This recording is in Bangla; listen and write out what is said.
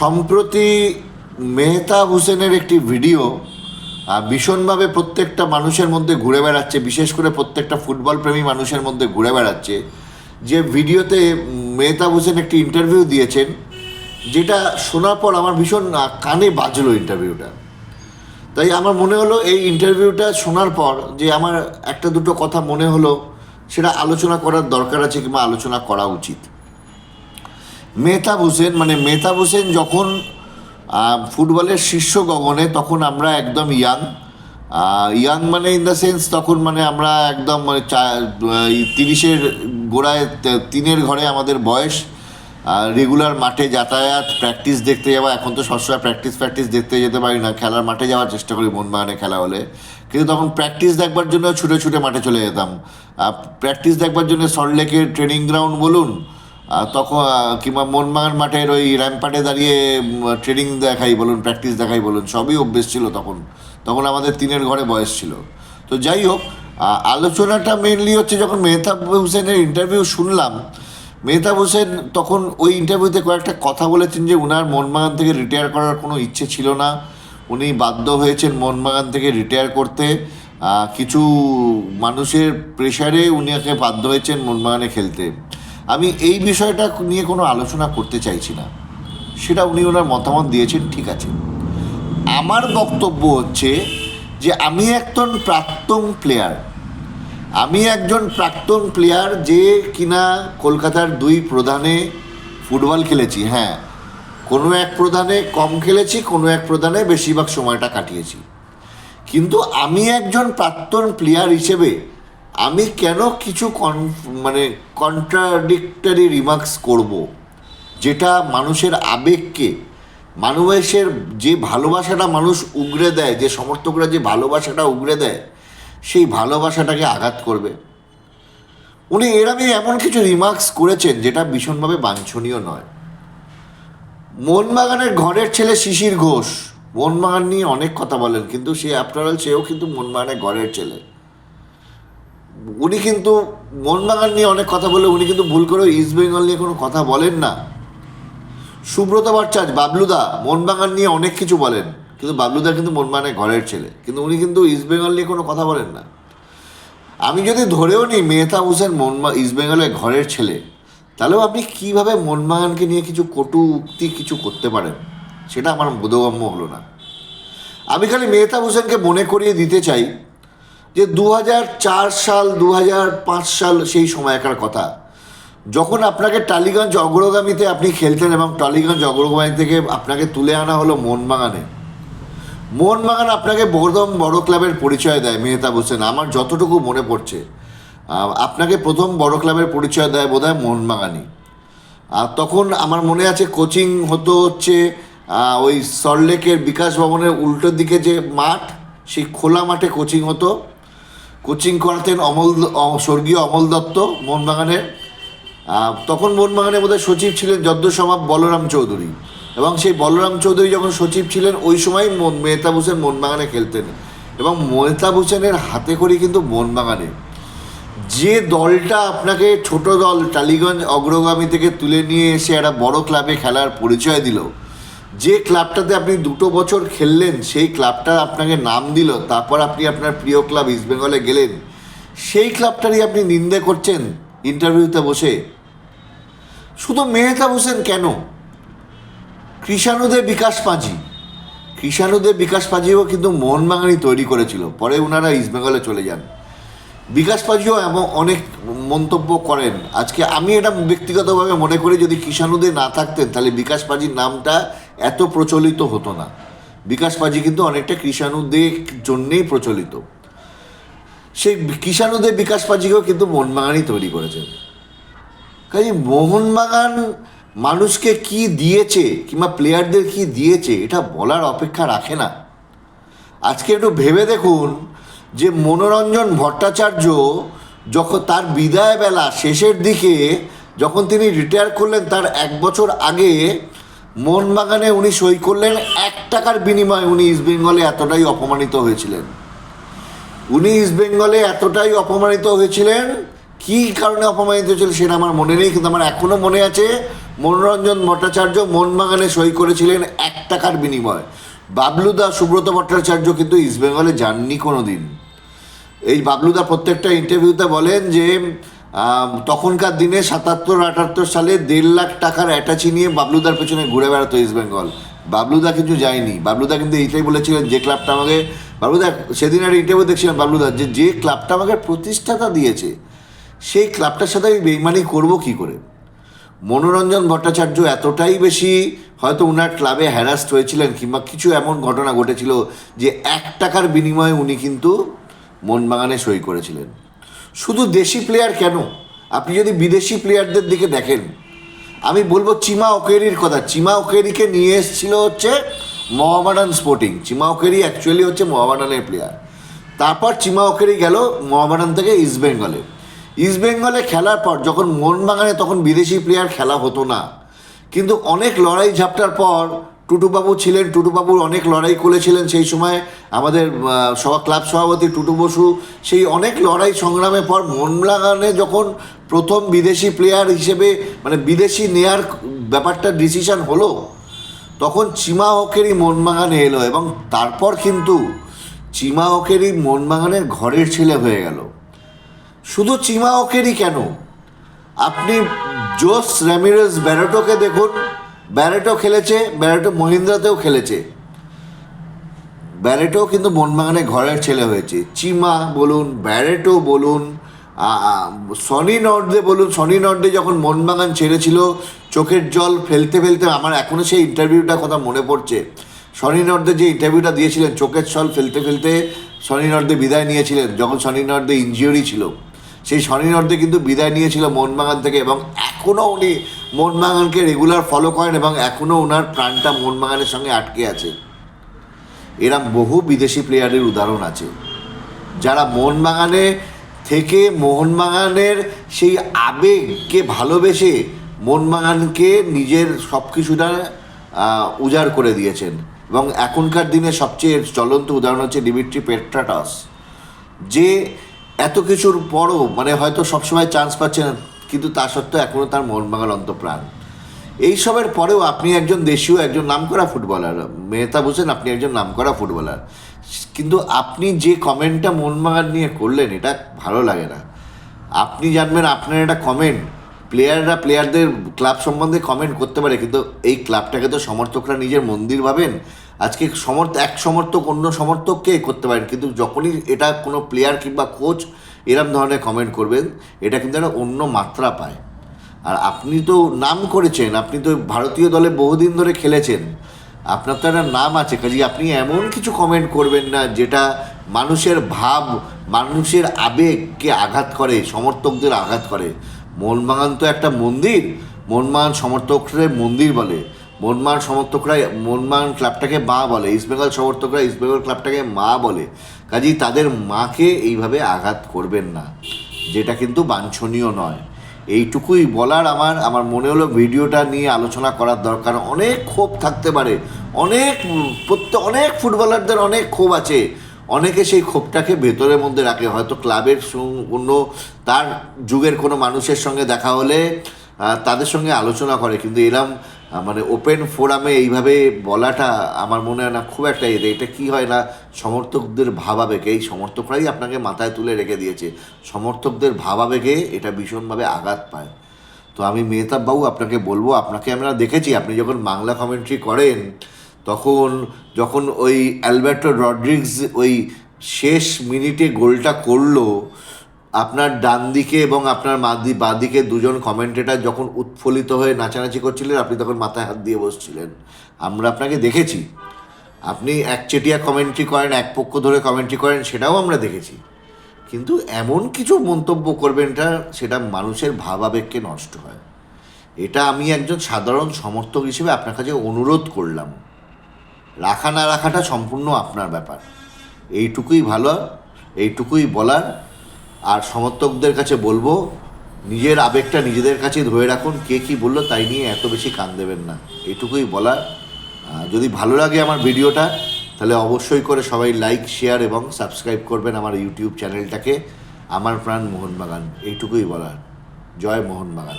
সম্প্রতি মেহতাব হোসেনের একটি ভিডিও ভীষণভাবে প্রত্যেকটা মানুষের মধ্যে ঘুরে বেড়াচ্ছে, বিশেষ করে প্রত্যেকটা ফুটবল প্রেমী মানুষের মধ্যে ঘুরে বেড়াচ্ছে। যে ভিডিওতে মেহতাব হোসেন একটি ইন্টারভিউ দিয়েছেন, যেটা শোনার পর আমার ভীষণ কানে বাজলো ইন্টারভিউটা। তাই আমার মনে হলো এই ইন্টারভিউটা শোনার পর যে আমার একটা দুটো কথা মনে হলো, সেটা আলোচনা করার দরকার আছে কিংবা আলোচনা করা উচিত। মেহতাব হোসেন মানে মেহতাব হোসেন যখন ফুটবলের শীর্ষ গগনে তখন আমরা একদম ইয়াং। ইয়াং মানে ইন দ্য সেন্স তখন মানে আমরা একদম মানে তিরিশের গোড়ায় তিনের ঘরে আমাদের বয়স। রেগুলার মাঠে যাতায়াত প্র্যাকটিস দেখতে যাওয়া, এখন তো সবসময় প্র্যাকটিস প্র্যাকটিস দেখতে যেতে পারি না, খেলার মাঠে যাওয়ার চেষ্টা করি মোহনবাগানে খেলা হলে। কিন্তু তখন প্র্যাকটিস দেখবার জন্য ছুটে ছুটে মাঠে চলে যেতাম। প্র্যাকটিস দেখবার জন্য সল্টলেকের ট্রেনিং গ্রাউন্ড বলুন তখন কিংবা মোহনবাগান মাঠের ওই র্যাম্পাটে দাঁড়িয়ে ট্রেনিং দেখাই বলুন প্র্যাকটিস দেখাই বলুন, সবই অভ্যেস ছিল তখন। তখন আমাদের তিনের ঘরে বয়স ছিল। তো যাই হোক আলোচনাটা মেনলি হচ্ছে যখন মেহতাব হোসেনের ইন্টারভিউ শুনলাম, মেহতাব হোসেন তখন ওই ইন্টারভিউতে কয়েকটা কথা বলেছেন যে উনার মোহনবাগান থেকে রিটায়ার করার কোনো ইচ্ছে ছিল না। উনি বাধ্য হয়েছেন মোহনবাগান থেকে রিটায়ার করতে। কিছু মানুষের প্রেশারে উনিকে বাধ্য হয়েছেন মোহনবাগানে খেলতে। আমি এই বিষয়টা নিয়ে কোনো আলোচনা করতে চাইছি না। সেটা উনি ওনার মতামত দিয়েছেন, ঠিক আছে। আমার বক্তব্য হচ্ছে যে আমি একজন প্রাক্তন প্লেয়ার আমি একজন প্রাক্তন প্লেয়ার যে কিনা কলকাতার দুই প্রধানে ফুটবল খেলেছি হ্যাঁ। কোনো এক প্রধানে কম খেলেছি, কোনো এক প্রধানে বেশিরভাগ সময়টা কাটিয়েছি। কিন্তু আমি একজন প্রাক্তন প্লেয়ার হিসেবে আমি কেন কিছু কন মানে কন্ট্রাডিক্টারি রিমার্কস করব? যেটা মানুষের আবেগকে, মানুষের যে ভালোবাসাটা মানুষ উগরে দেয়, যে সমর্থকরা যে ভালোবাসাটা উগরে দেয়, সেই ভালোবাসাটাকে আঘাত করবে। উনি এরমই এমন কিছু রিমার্কস করেছেন, যেটা ভীষণভাবে বাঞ্ছনীয় নয়। মোহনবাগানের ঘরের ছেলে শিশির ঘোষ, মোহনবাগান নিয়ে অনেক কথা বলেন, কিন্তু সে আফটার অল সেও কিন্তু মোহনবাগানের ঘরের ছেলে। উনি কিন্তু মোহনবাগান নিয়ে অনেক কথা বলে, উনি কিন্তু ভুল করে ইস্ট বেঙ্গল নিয়ে কোনো কথা বলেন না। সুব্রত ভট্টাচার্য, বাবলুদা মোহনবাগান নিয়ে অনেক কিছু বলেন, কিন্তু বাবলুদা কিন্তু মোহনবাগানের ঘরের ছেলে, কিন্তু উনি কিন্তু ইস্ট বেঙ্গল নিয়ে কোনো কথা বলেন না। আমি যদি ধরেও নিই মেহতাব হোসেন মোহনবা ইস্ট বেঙ্গলের ঘরের ছেলে, তাহলেও আপনি কীভাবে মোহনবাগানকে নিয়ে কিছু কটু উক্তি কিছু করতে পারেন? সেটা আমার বোধগম্য হলো না। আমি খালি মেহতাব হোসেনকে মনে করিয়ে দিতে চাই যে দু সাল দু সাল সেই সময়কার কথা। যখন আপনাকে টালিগঞ্জ অগ্রগামীতে আপনি খেলতেন এবং টালিগঞ্জ অগ্রগামী থেকে আপনাকে তুলে আনা হলো মোহনবাগানে। মোহনবাগান আপনাকে প্রথম বড় ক্লাবের পরিচয় দেয়, মেহতাব হোসেন। আমার যতটুকু মনে পড়ছে আপনাকে প্রথম বড় ক্লাবের পরিচয় দেয় বোধ হয় মোহনবাগানই। আর তখন আমার মনে আছে কোচিং হতো হচ্ছে ওই সল্টলেকের বিকাশ ভবনের উল্টো দিকে যে মাঠ, সেই খোলা মাঠে কোচিং হতো। কোচিং করাতেন অমল স্বর্গীয় অমল দত্ত মোহনবাগানের তখন মোহনবাগানে বোধহয় সচিব ছিলেন যদ্দসমাপ বলরাম চৌধুরী। এবং সেই বলরাম চৌধুরী যখন সচিব ছিলেন, ওই সময় মেহতাব হোসেন মোহনবাগানে খেলতেন। এবং মেহতাব হোসেনের হাতে করে কিন্তু মোহনবাগানে। যে দলটা আপনাকে ছোট দল, টালিগঞ্জ অগ্রগামী থেকে তুলে নিয়ে এসে একটা বড় ক্লাবে খেলার পরিচয় দিল যে ক্লাবটাতে আপনি দুটো বছর খেললেন, সেই ক্লাবটা আপনাকে নাম দিল, তারপর আপনি আপনার প্রিয় ক্লাব ইস্টবেঙ্গলে গেলেন। সেই ক্লাবটারই আপনি নিন্দে করছেন ইন্টারভিউতে বসে। শুধু মেহতাব হোসেন কেন? কৃষাণুদে বিকাশ পাঁজি কৃষাণুদে বিকাশ পাঁজিও কিন্তু মোহনবাগানই তৈরি করেছিল, পরে ওনারা ইস্টবেঙ্গলে চলে যান। বিকাশ পাজিও এমন অনেক মন্তব্য করেন, আজকে আমি এটা ব্যক্তিগতভাবে মনে করি যদি কিষাণুদে না থাকতেন, তাহলে বিকাশ পাজির নামটা এত প্রচলিত হতো না। বিকাশ পাজি কিন্তু অনেকটা কৃষাণুদের জন্যেই প্রচলিত। সেই কৃষাণুদের বিকাশ পাজিকেও কিন্তু মোহনবাগানই তৈরি করেছেন কাজে মোহনবাগান মানুষকে কি দিয়েছে কিংবা প্লেয়ারদের কি দিয়েছে, এটা বলার অপেক্ষা রাখে না। আজকে একটু ভেবে দেখুন যে মনোরঞ্জন ভট্টাচার্য যখন তার বিদায় বেলা শেষের দিকে যখন তিনি রিটায়ার করলেন, তার এক বছর আগে মোহনবাগানে উনি সই করলেন এক টাকার বিনিময়ে উনি ইস্টবেঙ্গলে এতটাই অপমানিত হয়েছিলেন। উনি ইস্টবেঙ্গলে এতটাই অপমানিত হয়েছিলেন, কী কারণে অপমানিত হয়েছিল সেটা আমার মনে নেই, কিন্তু আমার এখনও মনে আছে, মনোরঞ্জন ভট্টাচার্য মোহনবাগানে সই করেছিলেন এক টাকার বিনিময়। বাবলুদা সুব্রত ভট্টাচার্য কিন্তু ইস্টবেঙ্গলে যাননি কোনো দিন এই বাবলুদা প্রত্যেকটা ইন্টারভিউতে বলেন যে তখনকার দিনে সাতাত্তর, আটাত্তর সালে দেড় লাখ টাকার অ্যাটাচি নিয়ে বাবলুদার পেছনে ঘুরে বেড়াতো ইস্ট বেঙ্গল বাবলুদা কিন্তু যায়নি। বাবলুদা কিন্তু এইটাই বলেছিলেন যে ক্লাবটা আমাকে, বাবলুদা, সেদিন একটা ইন্টারভিউ দেখছিলাম বাবলুদা, যে যে ক্লাবটা আমাকে প্রতিষ্ঠাতা দিয়েছে, সেই ক্লাবটার সাথে আমি বেইমানি করব কী করে? মনোরঞ্জন ভট্টাচার্য এতটাই বেশি হয়তো উনার ক্লাবে হ্যারাস্ট হয়েছিলেন কিংবা কিছু এমন ঘটনা ঘটেছিল যে এক টাকার বিনিময়ে উনি কিন্তু মনবাগানে সই করেছিলেন। শুধু দেশি প্লেয়ার কেন? আপনি যদি বিদেশি প্লেয়ারদের দিকে দেখেন, আমি বলব চিমা ওকেরির কথা। চিমা ওকেরিকে নিয়ে এসেছিল হচ্ছে Mohammedan Sporting Chima Okorie actually হচ্ছে মোহামেডানের প্লেয়ার তারপর চিমা ওকেরি গেল মোহামেডান থেকে ইস্ট বেঙ্গলে ইস্ট বেঙ্গলে খেলার পর, যখন মোহনবাগানে তখন বিদেশি প্লেয়ার খেলা হতো না, কিন্তু অনেক লড়াই ঝাপটার পর টুটুবাবু ছিলেন, টুটুবাবুর অনেক লড়াই করেছিলেন সেই সময়। আমাদের সভা, ক্লাব সভাপতি টুটু বসু, সেই অনেক লড়াই সংগ্রামের পর মোহনবাগানে যখন প্রথম বিদেশি প্লেয়ার হিসেবে মানে বিদেশি নেয়ার ব্যাপারটা ডিসিশন হলো, তখন চিমা হকেরই মোহনবাগানে এলো এবং তারপর কিন্তু চিমা হকেরই মোহনবাগানের ঘরের ছেলে হয়ে গেল। শুধু চিমা হকেরই কেন? আপনি জোস র্যামিরেস ব্যারেটোকে দেখুন ব্যারেটো খেলেছে ব্যারেটো মহিন্দ্রাতেও খেলেছে। ব্যারেটো কিন্তু মোহনবাগানে ঘরের ছেলে হয়েছে। চিমা বলুন ব্যারেটো বলুন সনি নর্দে বলুন সনি নর্দে যখন মোহনবাগান ছেড়েছিল, চোখের জল ফেলতে ফেলতে আমার এখনও সেই ইন্টারভিউটার কথা মনে পড়ছে। সনি নর্দে যে ইন্টারভিউটা দিয়েছিলেন, চোখের জল ফেলতে ফেলতে সনি নর্দে বিদায় নিয়েছিলেন, যখন সনি নর্দে ইঞ্জিওরি ছিল। সেই নর্দে কিন্তু বিদায় নিয়েছিল মোহনবাগান থেকে এবং এখনও উনি মোহনবাগানকে রেগুলার ফলো করেন এবং এখনও ওনার প্রাণটা মোহনবাগানের সঙ্গে আটকে আছে। এরম বহু বিদেশি প্লেয়ারের উদাহরণ আছে। যারা মোহনবাগানে থেকে মোহনবাগানের সেই আবেগকে ভালোবেসে মোহনবাগানকে নিজের সব কিছুটা উজাড় করে দিয়েছেন। এবং এখনকার দিনে সবচেয়ে চলন্ত উদাহরণ হচ্ছে ডিমিট্রি পেট্রাটাস। যে এত কিছুর পরও মানে হয়তো সবসময় চান্স পাচ্ছে না কিন্তু তা সত্ত্বেও এখনও তার মোহনবাগান অন্তপ্রাণ। এইসবের পরেও আপনি একজন দেশীয়, একজন নামকরা ফুটবলার, মেহতা হোসেন আপনি একজন নামকরা ফুটবলার। কিন্তু আপনি যে কমেন্টটা মোহনবাগান নিয়ে করলেন, এটা ভালো লাগে না। আপনি জানবেন আপনার একটা কমেন্ট প্লেয়াররা প্লেয়ারদের ক্লাব সম্বন্ধে কমেন্ট করতে পারে, কিন্তু এই ক্লাবটাকে তো সমর্থকরা নিজের মন্দির ভাবেন আজকে সমর্থ, এক সমর্থক অন্য সমর্থককে করতে পারেন, কিন্তু যখনই এটা কোনো প্লেয়ার কিংবা কোচ এরম ধরনের কমেন্ট করবেন, এটা কিন্তু একটা অন্য মাত্রা পায়। আর আপনি তো নাম করেছেন, আপনি তো ভারতীয় দলে বহুদিন ধরে খেলেছেন, আপনার তো একটা নাম আছে কাজে আপনি এমন কিছু কমেন্ট করবেন না যেটা মানুষের ভাব, মানুষের আবেগকে আঘাত করে, সমর্থকদের আঘাত করে। মোহনবাগান তো একটা মন্দির মোহনবাগান সমর্থকদের মন্দির বলে। মোহনবাগান সমর্থকরা মোহনবাগান ক্লাবটাকে মা বলে ইস্টবেঙ্গল সমর্থকরা ইস্টবেঙ্গল ক্লাবটাকে মা বলে। কাজেই তাদের মাকে এইভাবে আঘাত করবেন না, যেটা কিন্তু বাঞ্ছনীয় নয়। এইটুকুই বলার আমার আমার মনে হলো ভিডিওটা নিয়ে আলোচনা করার দরকার। অনেক ক্ষোভ থাকতে পারে, অনেক প্রত্যেক অনেক ফুটবলারদের অনেক ক্ষোভ আছে। অনেকে সেই ক্ষোভটাকে ভেতরের মধ্যে রাখে, হয়তো ক্লাবের অন্য তার যুগের কোনো মানুষের সঙ্গে দেখা হলে তাদের সঙ্গে আলোচনা করে। কিন্তু এরম মানে ওপেন ফোরামে এইভাবে বলাটা আমার মনে হয় না খুব একটা এতে এটা কি হয় না সমর্থকদের ভাবাবেগে, এই সমর্থকরাই আপনাকে মাথায় তুলে রেখে দিয়েছে। সমর্থকদের ভাবাবেগে এটা ভীষণভাবে আঘাত পায়। তো আমি মেহতাব বাবু আপনাকে বলব, আপনাকে আমরা দেখেছি, আপনি যখন বাংলা কমেন্ট্রি করেন, তখন যখন ওই অ্যালবার্টো রড্রিক্স ওই শেষ মিনিটে গোলটা করল আপনার ডান দিকে এবং আপনার মাদি বাঁ দিকে দুজন কমেন্টেটার যখন উৎফুল্লিত হয়ে নাচানাচি করছিলেন, আপনি তখন মাথায় হাত দিয়ে বসছিলেন। আমরা আপনাকে দেখেছি। আপনি একচেটিয়া কমেন্ট্রি করেন, এক পক্ষ ধরে কমেন্ট্রি করেন, সেটাও আমরা দেখেছি। কিন্তু এমন কিছু মন্তব্য করবেন এটা সেটা মানুষের ভাবাবেগকে নষ্ট হয়। এটা আমি একজন সাধারণ সমর্থক হিসেবে আপনার কাছে অনুরোধ করলাম। রাখা না রাখাটা সম্পূর্ণ আপনার ব্যাপার। এইটুকুই ভালো, এইটুকুই বলার আর সমর্থকদের কাছে বলব, নিজের আবেগটা নিজেদের কাছে ধরে রাখুন, কে কী বলল তাই নিয়ে এত বেশি কান দেবেন না। এটুকুই বলার। যদি ভালো লাগে আমার ভিডিওটা, তাহলে অবশ্যই করে সবাই লাইক, শেয়ার এবং সাবস্ক্রাইব করবেন আমার ইউটিউব চ্যানেলটাকে। আমার প্রাণ মোহনবাগান এইটুকুই বলার। জয় মোহনবাগান।